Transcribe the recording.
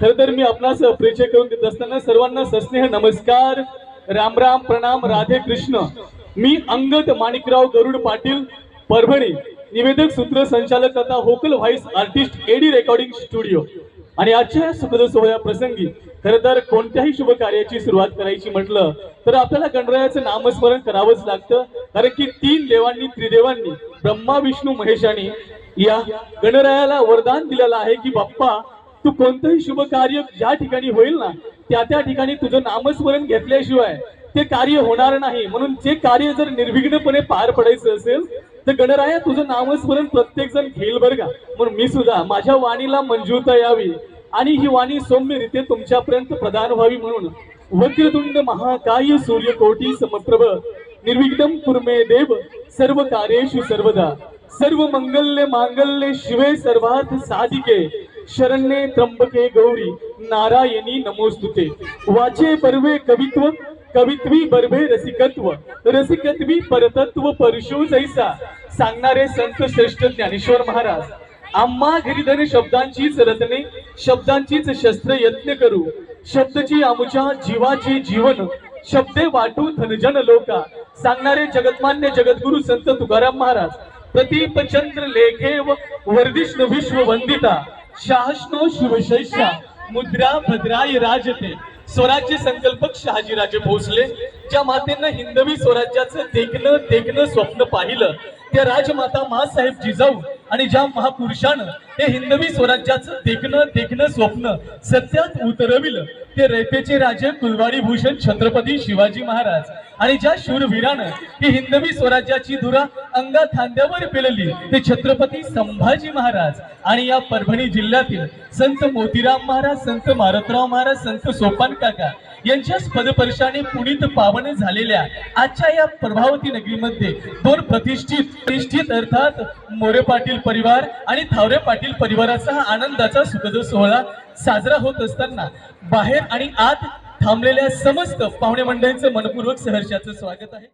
खर तर मी आपणास परिचय करून देत असताना सर्वांना सस्नेह नमस्कार. राम राम प्रणाम राधे कृष्ण. मी अंगद माणिकराव गरुड पाटील परभणी. निवेदक सूत्र संचालक तथा होकल voice artist AD recording studio आणि आजच्या सुखद सोहळ्या प्रसंगी खरं तर कोणत्याही शुभ कार्याची सुरुवात करायची म्हटलं तर आपल्याला गणरायाचं नामस्मरण करावंच लागतं. कारण की तीन देवांनी त्रिदेवांनी ब्रह्मा विष्णू महेशाने या गणरायाला वरदान दिलेलं आहे की बाप्पा तू कोणतंही शुभ कार्य ज्या ठिकाणी होईल ना त्या त्या ठिकाणी तुझं नामस्मरण घेतल्याशिवाय ते कार्य होणार नाही. म्हणून जे कार्य जर निर्विघ्नपणे पार पडायचं असेल तर गणराया तुझं नामस्मरण प्रत्येक जण घेईल बरं का? म्हणून मी सुद्धा माझ्या वाणीला मंजूरता यावी आणि ही वाणी सौम्यरीत्या तुमच्यापर्यंत प्रदान व्हावी म्हणून वक्रतुंड महाकाय सूर्यकोटी समप्रभ निर्विघ्नम कुर्मे देव सर्व कार्येषु सर्वदा सर्व मंगल्य मांगल्य शिवे सर्वार्थ साधिके शरण्ये त्र्यंबके गौरी नारायणी नमोस्तुते. वाचे पर्वे कवित्व कवित्वी बर्भे रसिकत्व रसिकत्वी परतत्व परशु जैसा सांगणारे संत श्रेष्ठ ज्ञानेश्वर महाराज. आम्हा घरीधन शब्दांचीच रचने शब्दांचीच शस्त्र यत्न करू. शब्दची आमुच्या जीवाची जीवन शब्दे वाटू धनजन लोका. सांगणारे जगतमान्य जगद्गुरु संत तुकाराम महाराज. प्रतीपचंद्र लेखे व वर्धिष्णु विश्व वंदिता शाहष्णो शिवशैषा मुद्रा भद्राय राजते. स्वराज्य संकल्पक शहाजीराजे भोसले ज्या मातेनं हिंदवी स्वराज्याचं देखणं देखणं स्वप्न पाहिलं त्या राजमाता मासाहेब जिजाऊ आणि ज्या महापुरुषानं ते हिंदवी स्वराज्याचं देखणं देखणं स्वप्न सत्यात उतरविलं ते रयतेचे राजे कुलवाडी भूषण छत्रपती शिवाजी महाराज. आणि ज्या शूरवीरानं ही हिंदवी स्वराज्याची धुरा अंगा खांद्यावर पेलली ते छत्रपती संभाजी महाराज. आणि या परभणी जिल्ह्यातील संत मोतीराम महाराज संत मारतराव महाराज संत सोपान काका यांच्या पदपर्शाने पुणित पावन झालेल्या आजच्या या प्रभावती नगरीमध्ये दोन प्रतिष्ठित प्रतिष्ठित अर्थात मोरे पाटील परिवार आणि थावरे पाटील परिवाराचा हा आनंदाचा सुखद सोहळा साजरा होत असताना बाहेर आणि आत थांबलेल्या समस्त पाहुणे मंडळींचं मनपूर्वक सहर्षाचं स्वागत आहे.